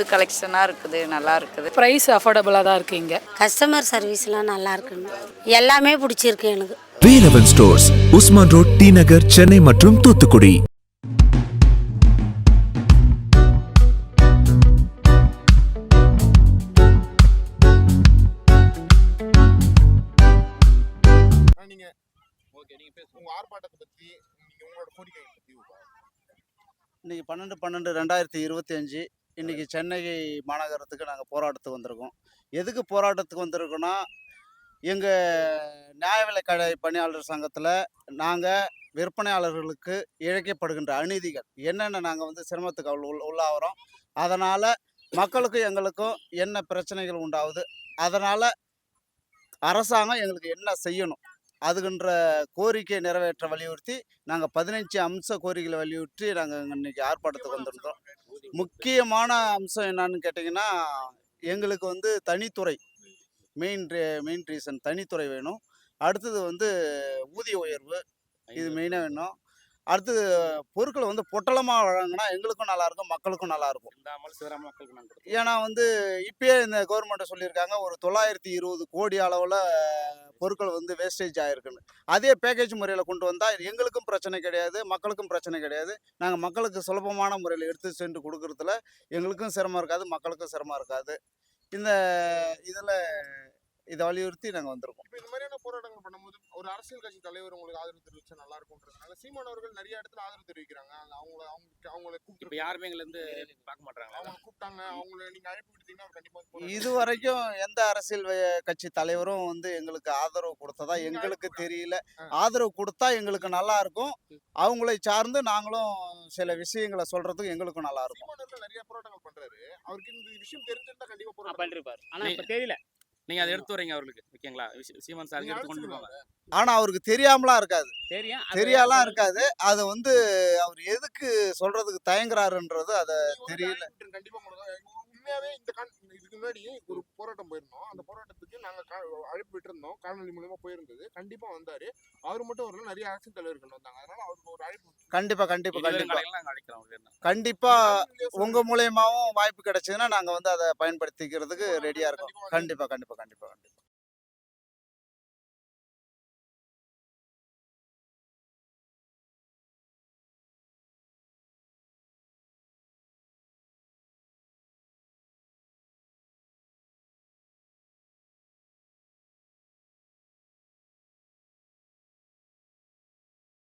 புது கலெக்ஷனாக இருக்குது நல்லா இருக்குது. ப்ரைஸ் அஃபோர்டபுளாக தான் இருக்குது இங்கே. கஸ்டமர் சர்வீஸ்லாம் நல்லா இருக்குன்னு எல்லாமே பிடிச்சிருக்கு எனக்கு. Velavan stores Usman road T Nagar Chennai மற்றும் தூத்துக்குடி. இன்னைக்கு பன்னெண்டு பன்னெண்டு ரெண்டாயிரத்தி இருபத்தி அஞ்சு இன்னைக்கு சென்னை மாநகரத்துக்கு நாங்கள் போராட்டத்துக்கு வந்திருக்கோம். எதுக்கு போராட்டத்துக்கு வந்திருக்கோன்னா எங்கள் நியாய விலை கடை பணியாளர் சங்கத்தில் நாங்கள் விற்பனையாளர்களுக்கு இழைக்கப்படுகின்ற அநீதிகள் என்னென்ன நாங்கள் வந்து சிரமத்துக்கு உள்ள உள்ள- உள்ளாகிறோம் அதனால் மக்களுக்கும் எங்களுக்கும் என்ன பிரச்சனைகள் உண்டாகுது அதனால் அரசாங்கம் எங்களுக்கு என்ன செய்யணும் அதுகின்ற கோரிக்கையை நிறைவேற்ற வலியுறுத்தி நாங்கள் பதினஞ்சு அம்ச கோரிக்கைகளை வலியுறுத்தி நாங்கள் இன்னைக்கு ஆர்ப்பாட்டத்துக்கு வந்திருந்தோம் முக்கியமான அம்சம் என்னன்னு கேட்டிங்கன்னா எங்களுக்கு வந்து தனித்துறை மெயின் மெயின் ரீசன் தனித்துறை வேணும். அடுத்தது வந்து ஊதிய உயர்வு இது மெயினாக வேணும். அடுத்தது பொருட்களை வந்து பொட்டலமாக வழங்கினா எங்களுக்கும் நல்லாயிருக்கும் மக்களுக்கும் நல்லாயிருக்கும். ஏன்னா வந்து இப்பயே இந்த கவர்மெண்ட்டை சொல்லியிருக்காங்க ஒரு தொள்ளாயிரத்தி இருபது கோடி அளவில் பொருட்கள் வந்து வேஸ்டேஜ் ஆயிருக்குன்னு. அதே பேக்கேஜ் முறையில் கொண்டு வந்தால் எங்களுக்கும் பிரச்சனை கிடையாது மக்களுக்கும் பிரச்சனை கிடையாது. நாங்கள் மக்களுக்கு சுலபமான முறையில் எடுத்து சென்று கொடுக்கறதுல எங்களுக்கும் சிரமம் இருக்காது மக்களுக்கும் சிரமம் இருக்காது. இந்த இதில் இதை வலியுறுத்தி நாங்கள் வந்திருக்கோம். இந்த மாதிரியான போராட்டங்கள் ஒரு அரசியல் கட்சி தலைவர் உங்களுக்கு ஆதரவு தெரிவிச்சா நல்லா இருக்கும்ன்றதுனால சீமானவர்கள் நிறைய இடத்துல ஆதரவு தெரிவிக்கிறாங்க. அவங்கள அவங்க அவங்கள இப்ப கூப்பிட்டு யாருமே எங்களை வந்து பார்க்க மாட்டாங்களா அவங்க கூப்பிட்டாங்க. அவங்கள நீங்க அழைப்பு விடுத்தீங்கன்னா அவர் கண்டிப்பா. இது வரைக்கும் எந்த அரசியல் கட்சி தலைவரும் வந்து எங்களுக்கு ஆதரவு கொடுத்ததா எங்களுக்கு தெரியல. ஆதரவு கொடுத்தா எங்களுக்கு நல்லா இருக்கும். அவங்களை சார்ந்து நாங்களும் சில விஷயங்களை சொல்றதுக்கு எங்களுக்கும் நல்லா இருக்கும். நிறைய போராட்டங்கள் பண்றாரு. அவருக்கு இந்த விஷயம் தெரிஞ்சிருந்தா கண்டிப்பா போராட்டம் பண்ணிருப்பாரு. ஆனா இப்ப தெரியல. நீங்க அதை எடுத்து வரீங்க அவர்களுக்கு ஓகேங்களா? சீமான் சார் நீங்க எடுத்து கொண்டு போங்க. ஆனா அவருக்கு தெரியாமலாம் இருக்காது. தெரியும். தெரியாலாம் இருக்காது. அது வந்து அவர் எதுக்கு சொல்றதுக்கு தயங்குறாருன்றது அதை தெரியல. கண்டிப்பா உண்மையாவே இந்த கான் இதுக்கு முன்னாடி ஒரு போராட்டம் போயிருந்தோம். அந்த போராட்டத்துக்கு நாங்க கா- அழைப்பு விட்டிருந்தோம். காணொலி மூலியமா போயிருந்தது. கண்டிப்பா வந்தாரு. அவர் மட்டும் வரல நிறைய அரசியல் தலைவர்கள் வந்தாங்க. அதனால அவருக்கு ஒரு அழைப்பு கண்டிப்பா கண்டிப்பா கண்டிப்பா. கண்டிப்பா உங்க மூலியமாவும் வாய்ப்பு கிடைச்சதுன்னா நாங்க வந்து அதை பயன்படுத்திக்கிறதுக்கு ரெடியா இருக்கோம். கண்டிப்பா கண்டிப்பா கண்டிப்பா கண்டிப்பா.